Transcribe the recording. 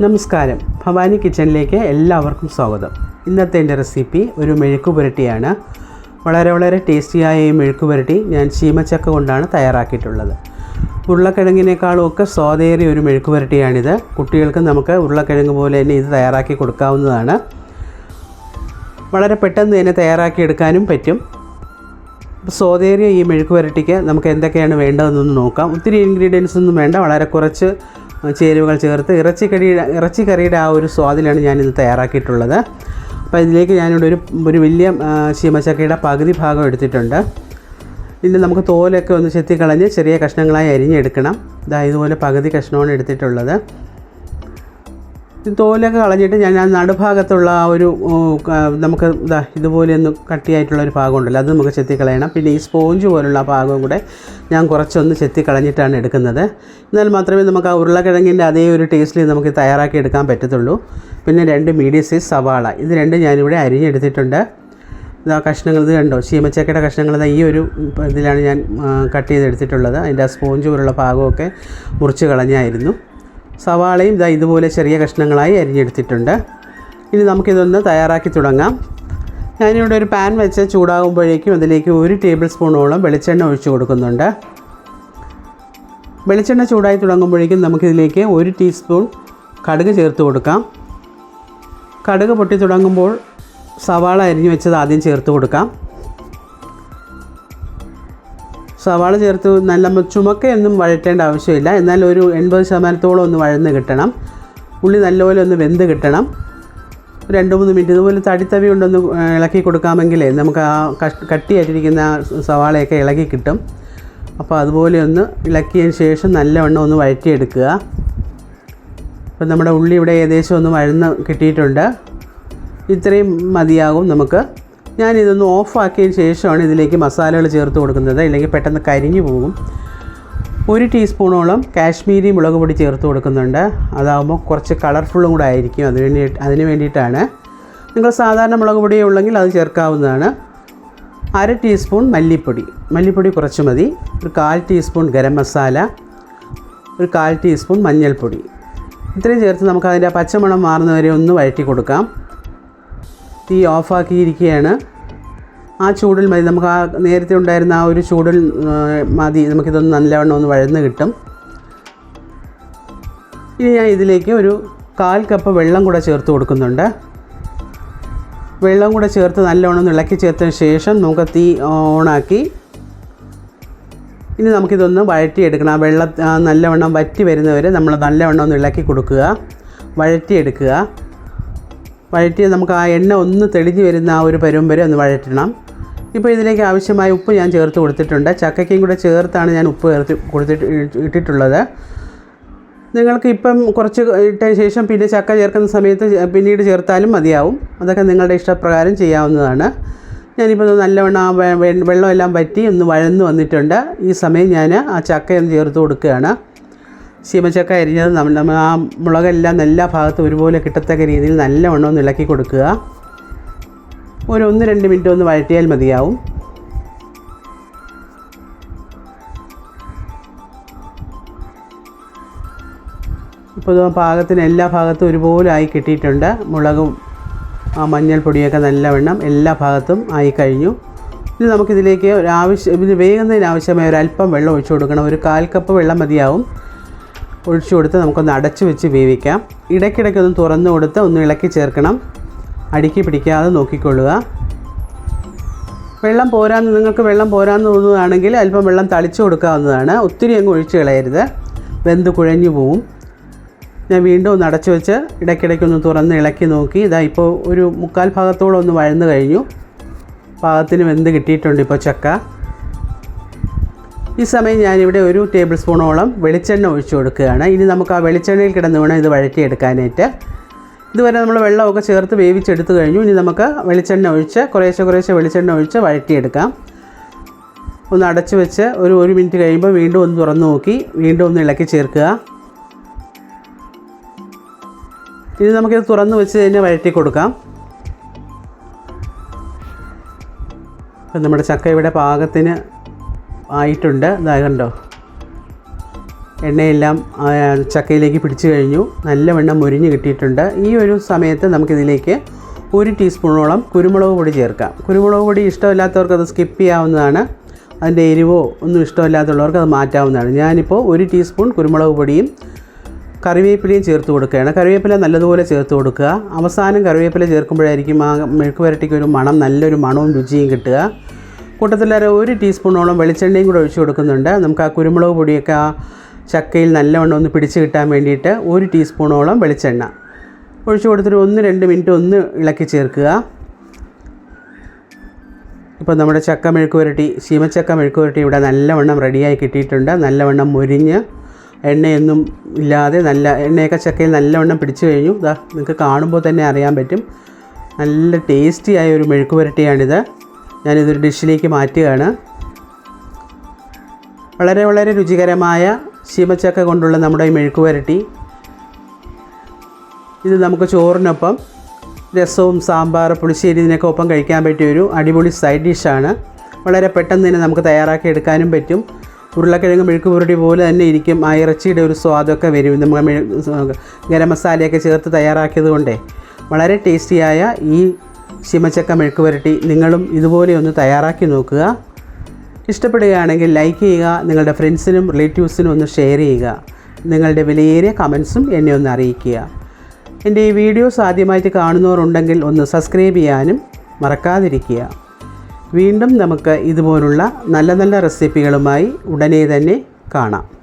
നമസ്കാരം. ഭവാനി കിച്ചണിലേക്ക് എല്ലാവർക്കും സ്വാഗതം. ഇന്നത്തെ എന്റെ റെസിപ്പി ഒരു മെഴുക്ക് പുരട്ടിയാണ്. വളരെ വളരെ ടേസ്റ്റിയായ ഈ മെഴുക്ക് പുരട്ടി ഞാൻ ചീമച്ചക്ക കൊണ്ടാണ് തയ്യാറാക്കിയിട്ടുള്ളത്. ഉരുളക്കിഴങ്ങിനേക്കാളും ഒക്കെ സ്വാദേറിയ ഒരു മെഴുക്ക് പുരട്ടിയാണിത്. കുട്ടികൾക്ക് നമുക്ക് ഉരുളക്കിഴങ്ങ് പോലെ തന്നെ ഇത് തയ്യാറാക്കി കൊടുക്കാവുന്നതാണ്. വളരെ പെട്ടെന്ന് തന്നെ തയ്യാറാക്കി എടുക്കാനും പറ്റും. സ്വാദേറിയ ഈ മെഴുക്ക് പുരട്ടിക്ക് നമുക്ക് എന്തൊക്കെയാണ് വേണ്ടതെന്നൊന്ന് നോക്കാം. ഒത്തിരി ഇൻഗ്രീഡിയൻസ് ഒന്നും വേണ്ട. വളരെ കുറച്ച് ചേരുവകൾ ചേർത്ത് ഇറച്ചിക്കടിയുടെ ഇറച്ചിക്കറിയുടെ ആ ഒരു സ്വാദിലാണ് ഞാനിത് തയ്യാറാക്കിയിട്ടുള്ളത്. അപ്പോൾ ഇതിലേക്ക് ഞാനിവിടെ ഒരു ഒരു വലിയ ശീമച്ചക്കയുടെ പകുതി ഭാഗം എടുത്തിട്ടുണ്ട്. ഇനി നമുക്ക് തോലൊക്കെ ഒന്ന് ചെത്തിക്കളഞ്ഞ് ചെറിയ കഷ്ണങ്ങളായി അരിഞ്ഞെടുക്കണം. ഇതാ ഇതുപോലെ പകുതി കഷ്ണമാണ് എടുത്തിട്ടുള്ളത്. തോലൊക്കെ കളഞ്ഞിട്ട് ഞാൻ ആ നടുഭാഗത്തുള്ള ആ ഒരു നമുക്ക് ഇതാ ഇതുപോലെ ഒന്ന് കട്ടിയായിട്ടുള്ള ഒരു ഭാഗം ഉണ്ടല്ലോ അത് നമുക്ക് ചെത്തിക്കളയണം. പിന്നെ ഈ സ്പോഞ്ച് പോലുള്ള ആ ഭാഗവും കൂടെ ഞാൻ കുറച്ചൊന്ന് ചെത്തി ചെത്തിക്കളഞ്ഞിട്ടാണ് എടുക്കുന്നത്. എന്നാൽ മാത്രമേ നമുക്ക് ആ ഉരുളക്കിഴങ്ങിന്റെ അതേ ഒരു ടേസ്റ്റിൽ നമുക്ക് തയ്യാറാക്കി എടുക്കാൻ പറ്റത്തുള്ളൂ. പിന്നെ രണ്ട് മീഡിയം സൈസ് സവാള ഇത് രണ്ടും ഞാനിവിടെ അരിഞ്ഞെടുത്തിട്ടുണ്ട്. ഇതാ കഷ്ണങ്ങൾ ഇത് കണ്ടോ? ചീമച്ചക്കയുടെ കഷ്ണങ്ങൾ ഈ ഒരു ഇതിലാണ് ഞാൻ കട്ട് ചെയ്തെടുത്തിട്ടുള്ളത്. അതിന്റെ ആ സ്പോഞ്ച് പോലുള്ള ഭാഗമൊക്കെ മുറിച്ച് കളഞ്ഞായിരുന്നു. സവാളയും ഇതാ ഇതുപോലെ ചെറിയ കഷ്ണങ്ങളായി അരിഞ്ഞെടുത്തിട്ടുണ്ട്. ഇനി നമുക്കിതൊന്ന് തയ്യാറാക്കി തുടങ്ങാം. ഞാനിവിടെ ഒരു പാൻ വെച്ച് ചൂടാകുമ്പോഴേക്കും അതിലേക്ക് ഒരു ടേബിൾ സ്പൂണോളം വെളിച്ചെണ്ണ ഒഴിച്ചു കൊടുക്കുന്നുണ്ട്. വെളിച്ചെണ്ണ ചൂടായി തുടങ്ങുമ്പോഴേക്കും നമുക്കിതിലേക്ക് ഒരു ടീസ്പൂൺ കടുക് ചേർത്ത് കൊടുക്കാം. കടുക് പൊട്ടി തുടങ്ങുമ്പോൾ സവാള അരിഞ്ഞു വെച്ചത് ആദ്യം ചേർത്ത് കൊടുക്കാം. സവാള ചേർത്ത് നല്ല ചുമക്കയൊന്നും വഴറ്റേണ്ട ആവശ്യമില്ല. എന്നാൽ ഒരു എൺപത് ശതമാനത്തോളം ഒന്ന് വഴന്ന് കിട്ടണം. ഉള്ളി നല്ലപോലെ ഒന്ന് വെന്ത് കിട്ടണം. രണ്ട് മൂന്ന് മിനിറ്റ് ഇതുപോലെ തടിത്തവി കൊണ്ടൊന്ന് ഇളക്കി കൊടുക്കാമെങ്കിലേ നമുക്ക് ആ കട്ടിയായിട്ടിരിക്കുന്ന സവാളയൊക്കെ ഇളകി കിട്ടും. അപ്പോൾ അതുപോലെ ഒന്ന് ഇളക്കിയതിന് ശേഷം നല്ലവണ്ണം ഒന്ന് വഴറ്റിയെടുക്കുക. അപ്പോൾ നമ്മുടെ ഉള്ളി ഇവിടെ ഏകദേശം ഒന്ന് വഴന്ന് കിട്ടിയിട്ടുണ്ട്. ഇത്രയും മതിയാകും നമുക്ക്. ഞാനിതൊന്ന് ഓഫാക്കിയതിന് ശേഷമാണ് ഇതിലേക്ക് മസാലകൾ ചേർത്ത് കൊടുക്കുന്നത്. ഇല്ലെങ്കിൽ പെട്ടെന്ന് കരിഞ്ഞു പോകും. ഒരു ടീസ്പൂണോളം കാശ്മീരി മുളക് പൊടി ചേർത്ത് കൊടുക്കുന്നുണ്ട്. അതാകുമ്പോൾ കുറച്ച് കളർഫുള്ളും കൂടെ ആയിരിക്കും. അതിന് വേണ്ടി അതിന് വേണ്ടിയിട്ടാണ്. നിങ്ങൾ സാധാരണ മുളക് പൊടി ഉള്ളെങ്കിൽ അത് ചേർക്കാവുന്നതാണ്. അര ടീസ്പൂൺ മല്ലിപ്പൊടി. മല്ലിപ്പൊടി കുറച്ച് മതി. ഒരു കാൽ ടീസ്പൂൺ ഗരം മസാല. ഒരു കാൽ ടീസ്പൂൺ മഞ്ഞൾപ്പൊടി. ഇത്രയും ചേർത്ത് നമുക്ക് അതിന്റെ പച്ചമണം മാറുന്നവരെ ഒന്ന് വഴറ്റി കൊടുക്കാം. തീ ഓഫാക്കിയിരിക്കുകയാണ്. ആ ചൂടിൽ മതി. നമുക്ക് ആ നേരത്തെ ഉണ്ടായിരുന്ന ആ ഒരു ചൂടിൽ മതി. നമുക്കിതൊന്ന് നല്ലവണ്ണം ഒന്ന് വഴന്ന് കിട്ടും. ഇനി ഞാൻ ഇതിലേക്ക് ഒരു കാൽ കപ്പ് വെള്ളം കൂടെ ചേർത്ത് കൊടുക്കുന്നുണ്ട്. വെള്ളം കൂടെ ചേർത്ത് നല്ലവണ്ണം ഇളക്കി ചേർത്തതിന് ശേഷം നമുക്ക് തീ ഓണാക്കി. ഇനി നമുക്കിതൊന്ന് വഴറ്റിയെടുക്കണം. ആ വെള്ളം നല്ലവണ്ണം വറ്റി വരുന്നവരെ നമ്മൾ നല്ലവണ്ണം ഒന്ന് ഇളക്കി കൊടുക്കുക. വഴറ്റിയെടുക്കുക. വഴറ്റി നമുക്ക് ആ എണ്ണ ഒന്ന് തെളിഞ്ഞ് വരുന്ന ആ ഒരു പരുവം വരെ ഒന്ന് വഴറ്റണം. ഇപ്പോൾ ഇതിലേക്ക് ആവശ്യമായ ഉപ്പ് ഞാൻ ചേർത്ത് കൊടുത്തിട്ടുണ്ട്. ചക്കയ്ക്കും കൂടെ ചേർത്താണ് ഞാൻ ഉപ്പ് ചേർത്ത് കൊടുത്തിട്ട് ഇട്ടിട്ടുള്ളത്. നിങ്ങൾക്ക് ഇപ്പം കുറച്ച് ഇട്ട ശേഷം പിന്നെ ചക്ക ചേർക്കുന്ന സമയത്ത് പിന്നീട് ചേർത്താലും മതിയാവും. അതൊക്കെ നിങ്ങളുടെ ഇഷ്ടപ്രകാരം ചെയ്യാവുന്നതാണ്. ഞാനിപ്പോൾ നല്ലവണ്ണം ആ വെള്ളമെല്ലാം വറ്റി ഒന്ന് വഴന്ന് വന്നിട്ടുണ്ട്. ഈ സമയം ഞാൻ ആ ചക്കയൊന്ന് ചേർത്ത് കൊടുക്കുകയാണ്. ചീമച്ചക്ക അരിഞ്ഞത് നമ്മൾ നമ്മൾ ആ മുളകെല്ലാം എല്ലാ ഭാഗത്തും ഒരുപോലെ കിട്ടത്തക്ക രീതിയിൽ നല്ലവണ്ണം ഒന്ന് ഇളക്കി കൊടുക്കുക. ഒരു ഒന്ന് രണ്ട് മിനിറ്റ് ഒന്ന് വഴറ്റിയാൽ മതിയാവും. ഇപ്പോൾ പാകത്തിന് എല്ലാ ഭാഗത്തും ഒരുപോലെ ആയി കിട്ടിയിട്ടുണ്ട്. മുളകും ആ മഞ്ഞൾപ്പൊടിയൊക്കെ നല്ലവണ്ണം എല്ലാ ഭാഗത്തും ആയി കഴിഞ്ഞു. ഇനി നമുക്കിതിലേക്ക് ഒരു ആവശ്യം ഇത് വേഗുന്നതിന് ആവശ്യമായ ഒരു അല്പം വെള്ളം ഒഴിച്ചു കൊടുക്കണം. ഒരു കാൽ കപ്പ് വെള്ളം മതിയാവും. ഒഴിച്ചു കൊടുത്ത് നമുക്കൊന്ന് അടച്ചു വെച്ച് വേവിക്കാം. ഇടയ്ക്കിടയ്ക്ക് ഒന്ന് തുറന്നു കൊടുത്ത് ഒന്ന് ഇളക്കി ചേർക്കണം. അടുക്കി പിടിക്കാതെ നോക്കിക്കൊള്ളുക. വെള്ളം പോരാന്ന് നിങ്ങൾക്ക് വെള്ളം പോരാന്ന് തോന്നുകയാണെങ്കിൽ അല്പം വെള്ളം തളിച്ചു കൊടുക്കാവുന്നതാണ്. ഒത്തിരി അങ്ങ് ഒഴിച്ച് കളയരുത്. വെന്ത് കുഴഞ്ഞു പോവും. ഞാൻ വീണ്ടും ഒന്ന് അടച്ചു വെച്ച് ഇടയ്ക്കിടയ്ക്ക് ഒന്ന് തുറന്ന് ഇളക്കി നോക്കി. ഇതാ ഇപ്പോൾ ഒരു മുക്കാൽ ഭാഗത്തോളം ഒന്ന് വഴന്ന് കഴിഞ്ഞു. പാകത്തിന് വെന്ത് കിട്ടിയിട്ടുണ്ട് ഇപ്പോൾ ചക്ക. ഈ സമയം ഞാനിവിടെ ഒരു ടേബിൾ സ്പൂണോളം വെളിച്ചെണ്ണ ഒഴിച്ചു കൊടുക്കുകയാണ്. ഇനി നമുക്ക് ആ വെളിച്ചെണ്ണയിൽ കിടന്ന് വേണം ഇത് വഴറ്റിയെടുക്കാനായിട്ട്. ഇതുവരെ നമ്മൾ വെള്ളമൊക്കെ ചേർത്ത് വേവിച്ചെടുത്തു കഴിഞ്ഞു. ഇനി നമുക്ക് വെളിച്ചെണ്ണ ഒഴിച്ച് കുറേശ്ശെ കുറേശ്ശെ വെളിച്ചെണ്ണ ഒഴിച്ച് വഴറ്റിയെടുക്കാം. ഒന്ന് അടച്ചു വെച്ച് ഒരു ഒരു മിനിറ്റ് കഴിയുമ്പോൾ വീണ്ടും ഒന്ന് തുറന്ന് നോക്കി. വീണ്ടും ഒന്ന് ഇളക്കി ചേർക്കുക. ഇനി നമുക്കിത് തുറന്ന് വെച്ച് തന്നെ വഴറ്റി കൊടുക്കാം. നമ്മുടെ ചക്ക ഇവിടെ പാകത്തിന് ആയിട്ടുണ്ട്. ഇതാ കണ്ടോ? എണ്ണയെല്ലാം ചക്കയിലേക്ക് പിടിച്ചു കഴിഞ്ഞു. നല്ലവണ്ണം മുരിഞ്ഞ് കിട്ടിയിട്ടുണ്ട്. ഈ ഒരു സമയത്ത് നമുക്കിതിലേക്ക് ഒരു ടീസ്പൂണോളം കുരുമുളക് പൊടി ചേർക്കാം. കുരുമുളക് പൊടി ഇഷ്ടമില്ലാത്തവർക്ക് അത് സ്കിപ്പ് ചെയ്യാവുന്നതാണ്. അതിന്റെ എരിവോ ഒന്നും ഇഷ്ടമില്ലാത്തുള്ളവർക്ക് അത് മാറ്റാവുന്നതാണ്. ഞാനിപ്പോൾ ഒരു ടീസ്പൂൺ കുരുമുളക് പൊടിയും കറിവേപ്പിലയും ചേർത്ത് കൊടുക്കുകയാണ്. കറിവേപ്പില നല്ലതുപോലെ ചേർത്ത് കൊടുക്കുക. അവസാനം കറിവേപ്പില ചേർക്കുമ്പോഴായിരിക്കും ആ മെഴുക്ക് വരട്ടിക്ക് ഒരു മണം നല്ലൊരു മണവും രുചിയും കിട്ടുക. കൂട്ടത്തിൽ ഒരു ഒരു ടീസ്പൂണോളം വെളിച്ചെണ്ണയും കൂടെ ഒഴിച്ചു കൊടുക്കുന്നുണ്ട്. നമുക്ക് ആ കുരുമുളക് പൊടിയൊക്കെ ആ ചക്കയിൽ നല്ലവണ്ണം ഒന്ന് പിടിച്ച് കിട്ടാൻ വേണ്ടിയിട്ട് ഒരു ടീസ്പൂണോളം വെളിച്ചെണ്ണ. ഒഴിച്ചു കൊടുത്തിട്ട് ഒന്ന് രണ്ട് മിനിറ്റ് ഒന്ന് ഇളക്കി ചേർക്കുക. ഇപ്പോൾ നമ്മുടെ ചക്ക മെഴുക്ക് പുരട്ടി ശീമച്ചക്ക മെഴുക്ക് പുരട്ടി ഇവിടെ നല്ലവണ്ണം റെഡിയായി കിട്ടിയിട്ടുണ്ട്. നല്ലവണ്ണം മുരിഞ്ഞ് എണ്ണയൊന്നും ഇല്ലാതെ നല്ല എണ്ണയൊക്കെ ചക്കയിൽ നല്ലവണ്ണം പിടിച്ചു കഴിഞ്ഞു. ഇതാ നിങ്ങൾക്ക് കാണുമ്പോൾ തന്നെ അറിയാൻ പറ്റും. നല്ല ടേസ്റ്റി ആയ ഒരു മെഴുക്ക് പുരട്ടിയാണിത് ഞാനിതൊരു ഡിഷിലേക്ക് മാറ്റുകയാണ്. വളരെ വളരെ രുചികരമായ ശീമച്ചക്ക കൊണ്ടുള്ള നമ്മുടെ മെഴുക്ക് വരട്ടി ഇത് നമുക്ക് ചോറിനൊപ്പം രസവും സാമ്പാർ പുളിശ്ശേരി ഇതിനൊക്കെ ഒപ്പം കഴിക്കാൻ പറ്റിയ ഒരു അടിപൊളി സൈഡ് ഡിഷാണ്. വളരെ പെട്ടെന്ന് തന്നെ നമുക്ക് തയ്യാറാക്കി എടുക്കാനും പറ്റും. ഉരുളക്കിഴങ്ങ് മെഴുക്ക് പുരട്ടി പോലെ തന്നെ ഇരിക്കും. ആ ഇറച്ചിയുടെ ഒരു സ്വാദൊക്കെ വരും. നമ്മൾ ഗരം മസാലയൊക്കെ ചേർത്ത് തയ്യാറാക്കിയത് കൊണ്ടേ. വളരെ ടേസ്റ്റിയായ ഈ ശിമച്ചക്ക മെഴുക്ക് പുരട്ടി നിങ്ങളും ഇതുപോലെ ഒന്ന് തയ്യാറാക്കി നോക്കുക. ഇഷ്ടപ്പെടുകയാണെങ്കിൽ ലൈക്ക് ചെയ്യുക നിങ്ങളുടെ ഫ്രണ്ട്സിനും റിലേറ്റീവ്സിനും ഒന്ന് ഷെയർ ചെയ്യുക. നിങ്ങളുടെ വിലയേറിയ കമൻസും എന്നെ ഒന്ന് അറിയിക്കുക. എന്റെ ഈ വീഡിയോസ് ആദ്യമായിട്ട് കാണുന്നവരുണ്ടെങ്കിൽ ഒന്ന് സബ്സ്ക്രൈബ് ചെയ്യാനും മറക്കാതിരിക്കുക. വീണ്ടും നമുക്ക് ഇതുപോലുള്ള നല്ല നല്ല റെസിപ്പികളുമായി ഉടനെ തന്നെ കാണാം.